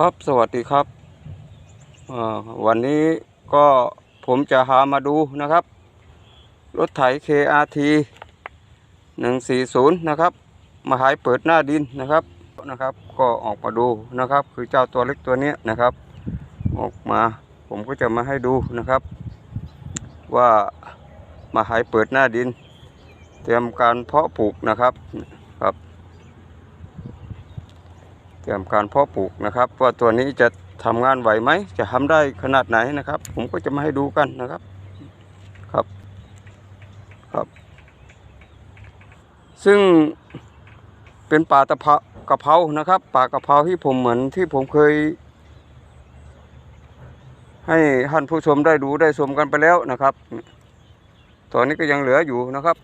ครับสวัสดีครับวันนี้ก็ผมจะหามาดูนะครับ รถไถ KRT 140 นะครับ มาหายเปิดหน้าดินนะครับนะครับ ก็ออกมาดูนะครับ คือเจ้าตัวเล็กตัวนี้นะครับ ออกมาผมก็จะมาให้ดูนะครับ ว่ามาหายเปิดหน้าดิน เตรียมการเพาะปลูกนะครับครับ เตรียมการเพาะปลูกนะครับว่าตัวนี้จะทำงานไหวไหม จะทำได้ขนาดไหนนะครับ ผมก็จะมาให้ดูกันนะครับครับครับ ซึ่งเป็นป่าตะเพากะเพรานะครับ ป่ากะเพราที่ผมเหมือนที่ผมเคย ให้ท่านผู้ชมได้ดูได้ชมกันไปแล้วนะครับ ตอนนี้ก็ยังเหลืออยู่นะครับ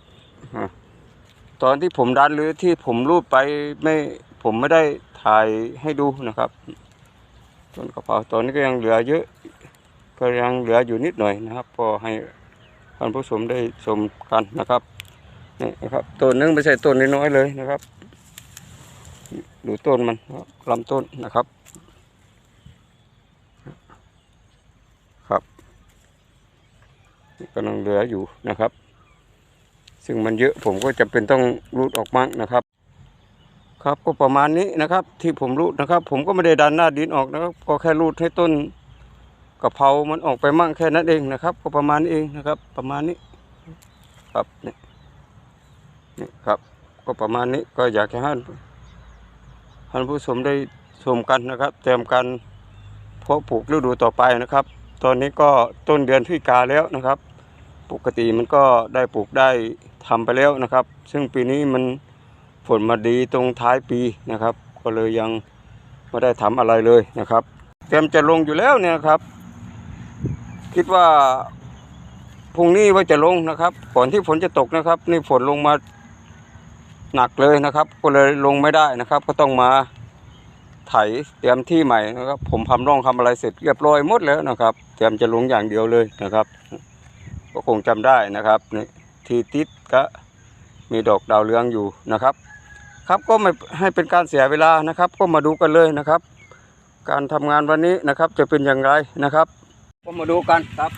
ตอนที่ผมดันหรือที่ผมรูปไปไม่ ผมไม่ได้ถ่ายให้ดูนะครับ ต้นกระเพราตอนนี้ก็ยังเหลือเยอะก็ยังเหลืออยู่นิดหน่อยนะครับ พอให้ท่านผู้ชมได้ชมกันนะครับนี่นะครับต้นนึงไม่ใช่ต้นน้อยๆเลยนะครับ ดูต้นมันลำต้นนะครับครับกำลังเหลืออยู่นะครับ ซึ่งมันเยอะผมก็จะเป็นต้องรูดออกมั่งนะครับ ครับก็ประมาณนี้นะครับที่ผมรูดนะครับ ผมก็ไม่ได้ดันหน้าดินออกนะครับก็แค่รูดให้ต้นกะเพรามันออกไปมั่งแค่นั้นเองนะครับ ก็ประมาณนี้เองนะครับ ประมาณนี้ ครับนี่นี่ครับ ก็ประมาณนี้ก็อยากให้ท่านท่านผู้ชมได้ชมกันนะครับ เตรียมการเพาะปลูกฤดูต่อไปนะครับ ตอนนี้ก็ต้นเดือนพฤศจิกาแล้วนะครับ ปกติมันก็ได้ปลูกได้ทำไปแล้วนะครับ ซึ่งปีนี้มัน ฝนมาดีตรงท้ายปีนะครับ ก็เลยยังไม่ได้ทำอะไรเลยนะครับเตรียมจะลงอยู่แล้วเนี่ยครับ คิดว่าพรุ่งนี้ว่าจะลงนะครับ ก่อนที่ฝนจะตกนะครับ นี่ฝนลงมาหนักเลยนะครับ ก็เลยลงไม่ได้นะครับ ก็ต้องมาไถเตรียมที่ใหม่นะครับ ผมทำร่องทำอะไรเสร็จเรียบร้อยหมดแล้วนะครับ เตรียมจะลงอย่างเดียวเลยนะครับ ก็คงจำได้นะครับนี่ที่ติดก็มีดอกดาวเรืองอยู่นะครับ ครับก็ไม่ให้เป็นการเสียเวลานะครับ ก็มาดูกันเลยนะครับ การทำงานวันนี้นะครับจะเป็นอย่างไรนะครับ ก็มาดูกันครับ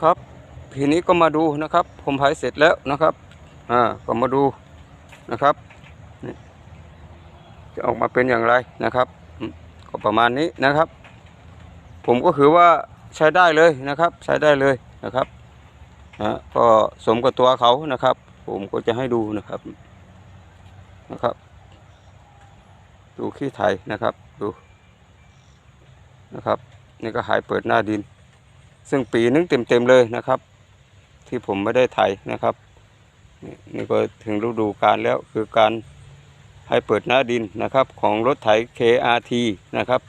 ครับทีนี้ก็มาดูนะครับ ผมหายเสร็จแล้วนะครับอ่าก็มาดูนะครับจะออกมาเป็นอย่างไรนะครับ ก็ประมาณนี้นะครับ ผมก็คือว่าใช้ได้เลยนะครับ ใช้ได้เลยนะครับอ่าก็สมกับตัวเขานะครับ ผมก็จะให้ดูนะครับนะครับ ดูขี้ไถนะครับดูนะครับ นี่ก็หายเปิดหน้าดิน ซึ่งปีนึงเต็มๆเลยนะครับ ที่ผมไม่ได้ไถนะครับนี่ก็ถึงฤดูกาลแล้วคือการให้เปิดหน้าดินนะครับ ของรถไถ KRT นะครับ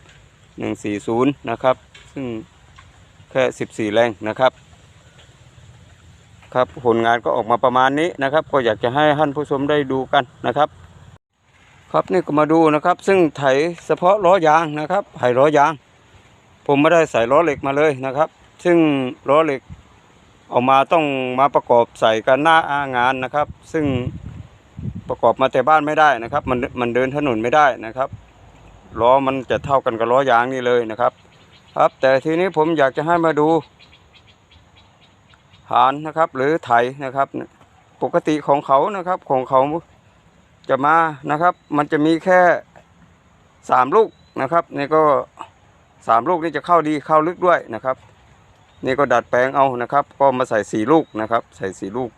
140 นะครับ ซึ่งแค่ 14 แรงนะครับ ครับผลงานก็ออกมาประมาณนี้นะครับ ก็อยากจะให้ท่านผู้ชมได้ดูกันนะครับ ครับนี่ก็มาดูนะครับ ซึ่งไถเฉพาะล้อยางนะครับไถล้อยาง ผมไม่ได้ใส่ล้อเหล็กมาเลยนะครับ ซึ่งล้อเหล็กเอามาต้องมาประกอบใส่กันหน้างานนะครับ ซึ่งประกอบมาแต่บ้านไม่ได้นะครับ มันมันเดินถนนไม่ได้นะครับล้อมันจะเท่ากันกับล้อยางนี่เลยนะครับ ครับ แต่ทีนี้ผมอยากจะให้มาดูหานนะครับ หรือไถนะครับ ปกติของเขานะครับ ของเขาจะมานะครับ มันจะมีแค่สามลูกนะครับนี่ก็สามลูกนี่จะเข้าดีเข้าลึกด้วยนะครับ นี่ก็ดัดแปลงเอานะครับ ก็มาใส่สี่ลูกนะครับ ใส่สี่ลูก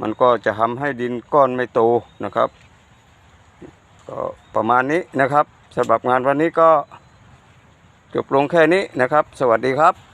มันก็จะทำให้ดินก้อนไม่โตนะครับ ก็ประมาณนี้นะครับสำหรับงานวันนี้ก็จบลงแค่นี้นะครับ สวัสดีครับ